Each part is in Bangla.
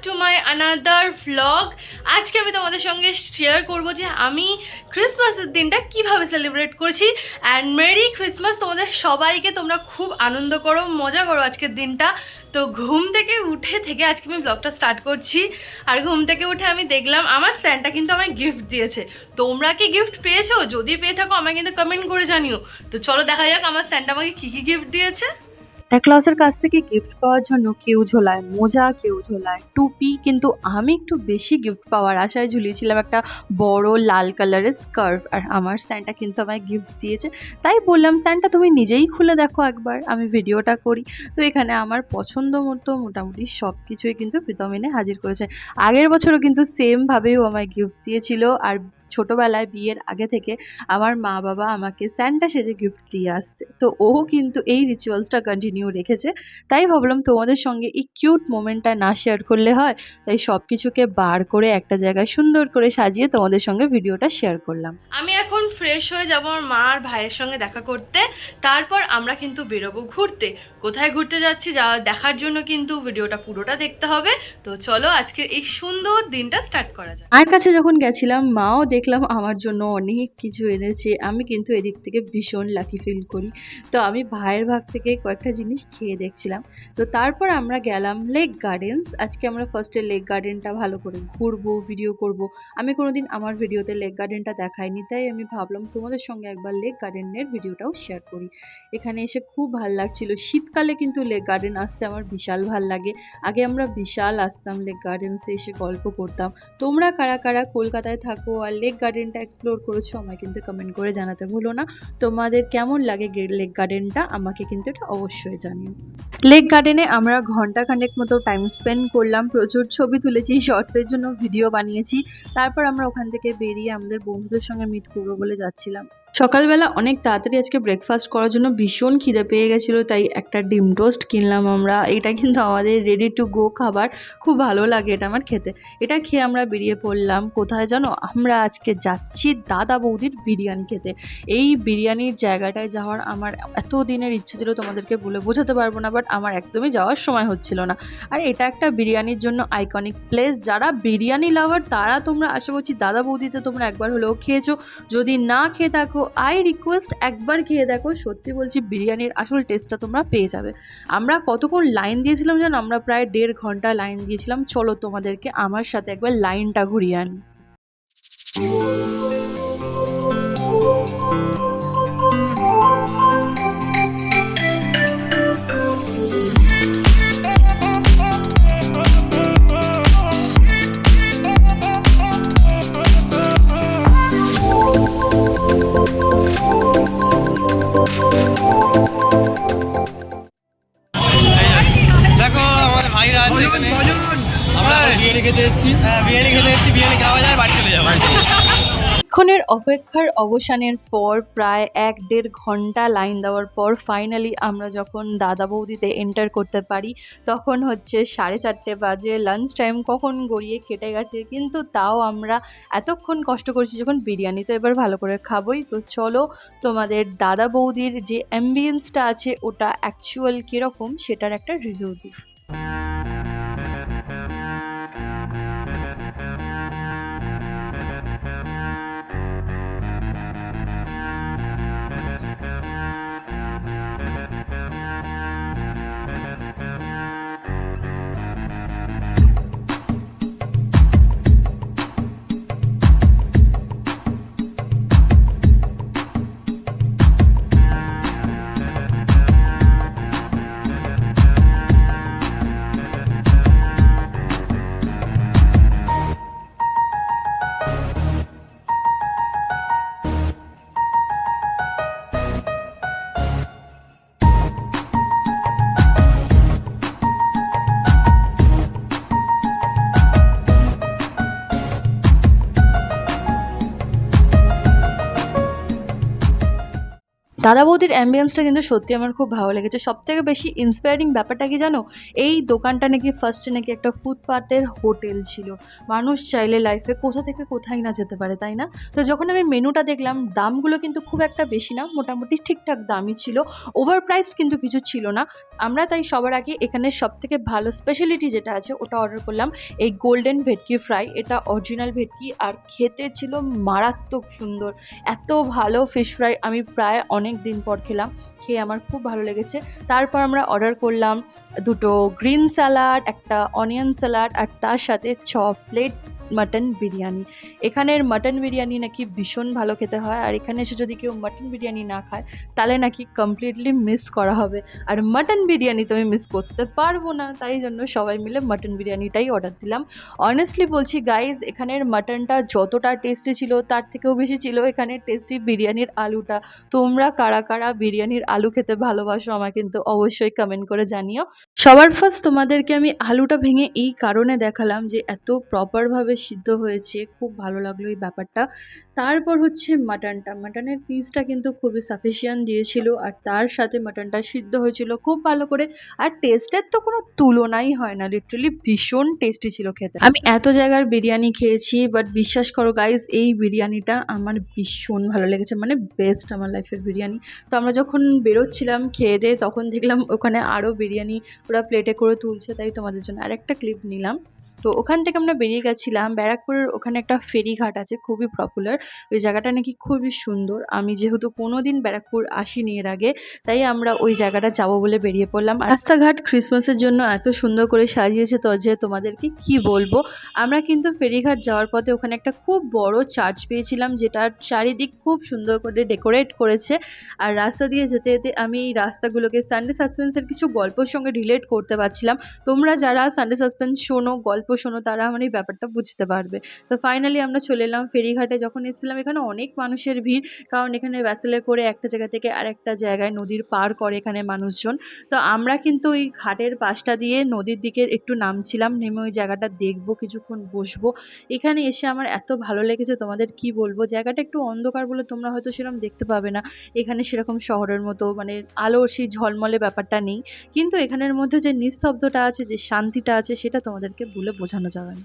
অ্যানাদার ভ্লগ আজকে আমি তোমাদের সঙ্গে শেয়ার করব যে আমি ক্রিসমাসের দিনটা কীভাবে সেলিব্রেট করছি অ্যান্ড মেরি ক্রিসমাস তোমাদের সবাইকে, তোমরা খুব আনন্দ করো, মজা করো আজকের দিনটা। তো ঘুম থেকে উঠে থেকে আজকে আমি ব্লগটা স্টার্ট করছি। আর ঘুম থেকে উঠে আমি দেখলাম আমার স্যান্টা কিন্তু আমায় গিফট দিয়েছে। তোমরা কি গিফট পেয়েছ? যদি পেয়ে থাকো, আমায় কিন্তু কমেন্ট করে জানিও। তো চলো দেখা যাক আমার স্যান্টা আমাকে কী কী গিফট দিয়েছে। ক্লসের কাছ থেকে গিফট পাওয়ার জন্য কেউ ঝোলায়, মোজা কেউ ঝোলায়, টুপি কিন্তু আমি একটু বেশি গিফট পাওয়ার আশায় ঝুলিয়েছিলাম একটা বড় লাল কালারের স্কার্ফ আর আমার স্যান্টা কিন্তু আমায় গিফট দিয়েছে। তাই বললাম, স্যান্টা, তুমি নিজেই খুলে দেখো একবার, আমি ভিডিওটা করি। তো এখানে আমার পছন্দ মতো মোটামুটি সব কিছুই কিন্তু প্রীতম এনে হাজির করেছে। আগের বছরও কিন্তু সেমভাবেও আমায় গিফট দিয়েছিল আর ছোটোবেলায় বিয়ের আগে থেকে আমার মা বাবা আমাকে স্যান্টা সেজে গিফট দিয়ে আসছে। তো ও কিন্তু এই রিচুয়ালসটা কন্টিনিউ রেখেছে। তাই ভাবলাম তোমাদের সঙ্গে এই কিউট মোমেন্টটা না শেয়ার করলে হয়। তাই সব কিছুকে বার করে একটা জায়গায় সুন্দর করে সাজিয়ে তোমাদের সঙ্গে ভিডিওটা শেয়ার করলাম। আমি এখন ফ্রেশ হয়ে যাব আমার মা আর ভাইয়ের সঙ্গে দেখা করতে। তারপর আমরা কিন্তু বেরোবো ঘুরতে। কোথায় ঘুরতে যাচ্ছি যা দেখার জন্য কিন্তু ভিডিওটা পুরোটা দেখতে হবে। তো চলো আজকের এই সুন্দর দিনটা স্টার্ট করা যায় আর কাছে যখন গেছিলাম মাও দেখলাম আমার জন্য অনেক কিছু এনেছে। আমি কিন্তু এদিক থেকে ভীষণ লাকি ফিল করি। তো আমি ভাইয়ের ভাগ থেকে কয়েকটা জিনিস খেয়ে দেখছিলাম। তো তারপর আমরা গেলাম লেক গার্ডেন্স আজকে আমরা ফার্স্টে লেক গার্ডেনটা ভালো করে ঘুরবো ভিডিও করব। আমি কোনোদিন আমার ভিডিওতে লেক গার্ডেনটা দেখাইনি, তাই আমি ভাবলাম তোমাদের সঙ্গে একবার লেক গার্ডেনের ভিডিওটাও শেয়ার করি। এখানে এসে খুব ভালো লাগছিল। শীতকালে কিন্তু লেক গার্ডেন আসতে আমার বিশাল ভালো লাগে। আগে আমরা বিশাল আসতাম লেক গার্ডেন্সে এসে গল্প করতাম। তোমরা কারা কারা কলকাতায় থাকো আর লেক গার্ডেনটা এক্সপ্লোর করেছ আমায় কিন্তু কমেন্ট করে জানাতে ভুলো না। তোমাদের কেমন লাগে লেক গার্ডেনটা আমাকে কিন্তু এটা অবশ্যই জানিও। লেক গার্ডেনে আমরা ঘণ্টা খানেক মতো টাইম স্পেন্ড করলাম, প্রচুর ছবি তুলেছি শর্টসের জন্য ভিডিও বানিয়েছি। তারপর আমরা ওখান থেকে বেরিয়ে আমাদের বন্ধুদের সঙ্গে মিট করব বলে যাচ্ছিলাম। সকালবেলা অনেক তাড়াতাড়ি আজকে ব্রেকফাস্ট করার জন্য ভীষণ খিদে পেয়ে গেছিল, তাই একটা ডিম টোস্ট কিনলাম আমরা। এটা কিন্তু আমাদের রেডি টু গো খাবার। খুব ভালো লাগে এটা আমার খেতে। এটা খেয়ে আমরা বেরিয়ে পড়লাম। কোথায় জানো? আমরা আজকে যাচ্ছি দাদা বৌদির বিরিয়ানি খেতে। এই বিরিয়ানির জায়গাটায় যাওয়ার আমার এত দিনের ইচ্ছে ছিল তোমাদেরকে বলে বোঝাতে পারব না বাট আমার একদমই যাওয়ার সময় হচ্ছিল না। আর এটা একটা বিরিয়ানির জন্য আইকনিক প্লেস যারা বিরিয়ানি লাভার তারা তোমরা, আশা করছি দাদা বৌদিতে তোমরা একবার হলেও খেয়েছো। যদি না খেয়ে থাকো আই রিকোয়েস্ট একবার খেয়ে দেখো, সত্যি বলছি বিরিয়ানির আসল টেস্টটা তোমরা পেয়ে যাবে। আমরা কতক্ষণ লাইন দিয়েছিলাম জানো? আমরা প্রায় দেড় ঘণ্টা লাইন দিয়েছিলাম। চলো তোমাদেরকে আমার সাথে একবার লাইনটা ঘুরিয়ে আনি। আছে এখানে আমরা বিরিয়ানি খেতে এসেছি। হ্যাঁ বিরিয়ানি খেতে এসেছি বিরিয়ানি খাওয়া যায় বাড়ি চলে যাব। ক্ষণের অপেক্ষার অবসানের পর প্রায় এক দেড় ঘণ্টা লাইন দেওয়ার পর ফাইনালি আমরা যখন দাদা বৌদিতে এন্টার করতে পারি তখন হচ্ছে সাড়ে চারটে বাজে লাঞ্চ টাইম কখন গড়িয়ে কেটে গেছে কিন্তু তাও আমরা এতক্ষণ কষ্ট করছি যখন বিরিয়ানি তো এবার ভালো করে খাবোই। তো চলো তোমাদের দাদা বৌদির যে অ্যাম্বিয়েন্সটা আছে ওটা অ্যাকচুয়াল কীরকম সেটার একটা রিভিউ দিই। দাদা বৌদির অ্যাম্বিয়েন্সটা কিন্তু সত্যি আমার খুব ভালো লেগেছে। সব থেকে বেশি ইন্সপায়ারিং ব্যাপারটা কি জানো? এই দোকানটা নাকি ফার্স্টে নাকি একটা ফুটপাতের হোটেল ছিল। মানুষ চাইলে লাইফে কোথা থেকে কোথায় না যেতে পারে, তাই না? তো যখন আমি মেনুটা দেখলাম, দামগুলো কিন্তু খুব একটা বেশি না, মোটামুটি ঠিকঠাক দামই ছিল। ওভার প্রাইসড কিন্তু কিছু ছিল না। আমরা তাই সবার আগে এখানে সব থেকে ভালো স্পেশালিটি যেটা আছে, ওটা অর্ডার করলাম। এই গোল্ডেন ভেটকি ফ্রাই এটা অরিজিনাল ভেটকি, আর খেতে ছিল মারাত্মক সুন্দর। এত ভালো ফিশ ফ্রাই আমি প্রায় অনেক দিন পর খেলাম, খেয়ে আমার খুব ভালো লেগেছে। তারপর আমরা অর্ডার করলাম দুটো গ্রিন স্যালাড একটা অনিয়ন স্যালাড আর তার সাথে ছ প্লেট মাটন বিরিয়ানি এখানের মাটন বিরিয়ানি নাকি ভীষণ ভালো খেতে হয়, আর এখানে এসে যদি কেউ মাটন বিরিয়ানি না খায়, তাহলে নাকি কমপ্লিটলি মিস করা হবে। আর মাটন বিরিয়ানি তো আমি মিস করতে পারব না, তাই জন্য সবাই মিলে মাটন বিরিয়ানিটাই অর্ডার দিলাম। অনেস্টলি বলছি গাইজ এখানের মাটনটা যতটা টেস্টি ছিল, তার থেকেও বেশি ছিল এখানে টেস্টি বিরিয়ানির আলুটা। তোমরা কারা কারা বিরিয়ানির আলু খেতে ভালোবাসো আমাকে কিন্তু অবশ্যই কমেন্ট করে জানিও। সবার ফার্স্ট তোমাদেরকে আমি আলুটা ভেঙে এই কারণে দেখালাম যে এত প্রপারভাবে সিদ্ধ হয়েছে, খুব ভালো লাগল এই ব্যাপারটা। তারপর হচ্ছে মাটনটা। মাটনের পিসটা কিন্তু খুবই সাফিসিয়েন্ট দিয়েছিল আর তার সাথে মাটনটা সিদ্ধ হয়েছিল খুব ভালো করে। আর টেস্টের তো কোনো তুলনাই হয় না লিটারালি ভীষণ টেস্টি ছিল খেতে। আমি এত জায়গার বিরিয়ানি খেয়েছি বাট বিশ্বাস করো গাইজ এই বিরিয়ানিটা আমার ভীষণ ভালো লেগেছে মানে বেস্ট আমার লাইফের বিরিয়ানি। তো আমরা যখন বেরোচ্ছিলাম খেয়ে দিয়ে, তখন দেখলাম ওখানে আরও বিরিয়ানি ওরা প্লেটে করে তুলছে, তাই তোমাদের জন্য আরেকটা ক্লিপ নিলাম। তো ওখান থেকে আমরা বেরিয়ে গেছিলাম। ব্যারাকপুরের ওখানে একটা ফেরিঘাট আছে, খুবই পপুলার ওই জায়গাটা নাকি খুবই সুন্দর। আমি যেহেতু কোনো দিন ব্যারাকপুর আসিনি এর আগে, তাই আমরা ওই জায়গাটা যাব বলে বেরিয়ে পড়লাম। রাস্তাঘাট ক্রিসমাসের জন্য এত সুন্দর করে সাজিয়েছে তো যে তোমাদেরকে কি বলব? আমরা কিন্তু ফেরিঘাট যাওয়ার পথে ওখানে একটা খুব বড় চার্চ পেয়েছিলাম যেটার চারিদিক খুব সুন্দর করে ডেকোরেট করেছে। আর রাস্তা দিয়ে যেতে যেতে আমি এই রাস্তাগুলোকে সানডে সাসপেন্সের কিছু গল্পের সঙ্গে রিলেট করতে পারছিলাম। তোমরা যারা সানডে সাসপেন্স শোনো, গল্প শোনো, তারা আমার এই ব্যাপারটা বুঝতে পারবে। তো ফাইনালি আমরা চলে এলাম ফেরিঘাটে। যখন এসেছিলাম, এখানে অনেক মানুষের ভিড়। কারণ এখানে ভ্যাসেলে করে একটা জায়গা থেকে আরেকটা জায়গায় নদীর পার করে এখানে মানুষজন। তো আমরা কিন্তু ওই ঘাটের পাশটা দিয়ে নদীর দিকে একটু নামছিলাম। নেমে ওই জায়গাটা দেখব, কিছুক্ষণ বসবো। এখানে এসে আমার এত ভালো লেগেছে, তোমাদের কি বলব? জায়গাটা একটু অন্ধকার বলে তোমরা হয়তো সেরকম দেখতে পাবে না। এখানে সেরকম শহরের মতো মানে আলোর সেই ঝলমলে ব্যাপারটা নেই। কিন্তু এখানের মধ্যে যে নিঃশব্দটা আছে, যে শান্তিটা আছে, সেটা তোমাদেরকে বলে বোঝানো যাবে না।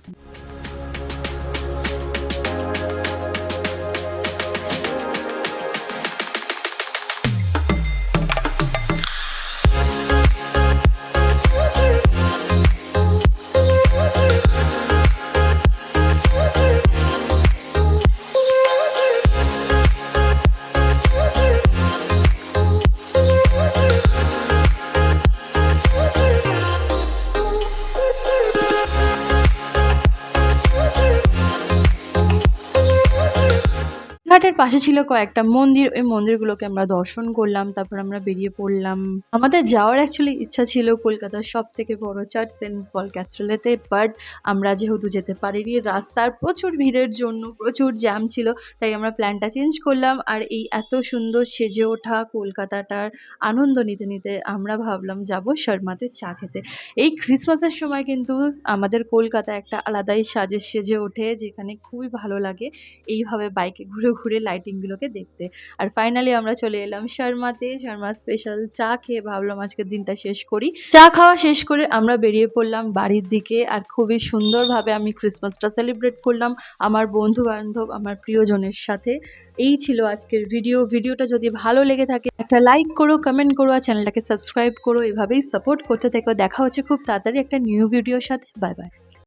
পাশে ছিল কয়েকটা মন্দির, ওই মন্দিরগুলোকে আমরা দর্শন করলাম, তারপর আমরা বেরিয়ে পড়লাম। আমাদের যাওয়ার অ্যাকচুয়ালি ইচ্ছা ছিল কলকাতার সব থেকে বড় চার্চ সেন্ট পল ক্যাথ্রেলেতে বাট আমরা যেহেতু যেতে পারিনি, রাস্তার প্রচুর ভিড়ের জন্য প্রচুর জ্যাম ছিল, তাই আমরা প্ল্যানটা চেঞ্জ করলাম। আর এই এত সুন্দর সেজে ওঠা কলকাতাটার আনন্দ নিতে নিতে আমরা ভাবলাম যাব শর্মাতে চা খেতে। এই ক্রিসমাসের সময় কিন্তু আমাদের কলকাতা একটা আলাদাই সাজে সেজে ওঠে, যেখানে খুবই ভালো লাগে। এইভাবে বাইকে ঘুরে ঘুরে লাইটিংগুলোকে দেখতে। আর ফাইনালি আমরা চলে এলাম শর্মাতে। শর্মা স্পেশাল চা খেয়ে ভাবলাম আজকের দিনটা শেষ করি। চা খাওয়া শেষ করে আমরা বেরিয়ে পড়লাম বাড়ির দিকে আর খুবই সুন্দরভাবে আমি ক্রিসমাসটা সেলিব্রেট করলাম আমার বন্ধু বান্ধব আমার প্রিয়জনের সাথে। এই ছিল আজকের ভিডিও ভিডিওটা যদি ভালো লেগে থাকে, একটা লাইক করো কমেন্ট করো আর চ্যানেলটাকে সাবস্ক্রাইব করো। এভাবেই সাপোর্ট করতে থেকো। দেখা হচ্ছে খুব তাড়াতাড়ি একটা নিউ ভিডিওর সাথে। Bye bye